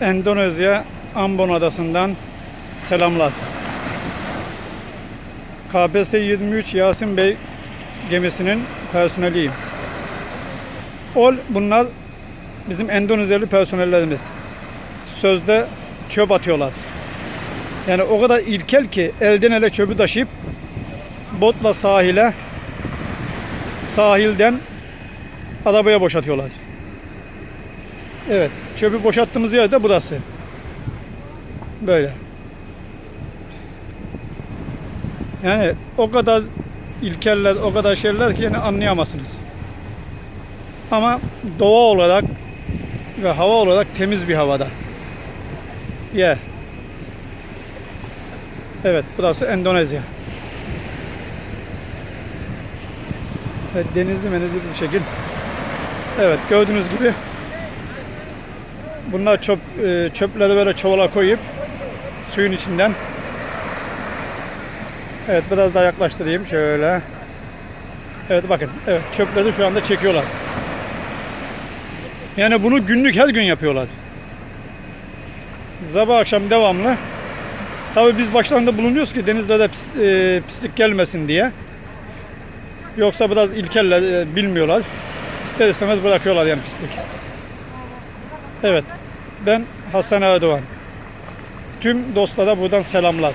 Endonezya Ambon Adası'ndan selamlar. KPS 23 Yasin Bey gemisinin personeliyim. Ol bunlar bizim Endonezyalı personellerimiz. Sözde çöp atıyorlar. Yani o kadar ilkel ki elden ele çöpü taşıyıp botla sahile sahilden arabaya boşaltıyorlar. Evet, çöpü boşalttığımız yer de burası. Böyle. Yani o kadar ilkeller, o kadar şeyler ki yani anlayamazsınız. Ama doğa olarak ve hava olarak temiz bir havada. Ye. Evet, burası Endonezya. Evet, denizli menizli bir şekil. Evet, gördüğünüz gibi bunlar çöp, e, çöpleri böyle çuvala koyup suyun içinden Evet biraz daha yaklaştırayım şöyle. Evet bakın. Evet çöpleri şu anda çekiyorlar. Yani bunu günlük her gün yapıyorlar. Sabah akşam devamlı. Tabii biz başlarında bulunuyoruz ki denizlerde pis, e, pislik gelmesin diye. Yoksa biraz ilkeller e, bilmiyorlar. İster istemez bırakıyorlar yani pislik. Evet. Ben Hasan Erdoğan. Tüm dostlara buradan selamlar.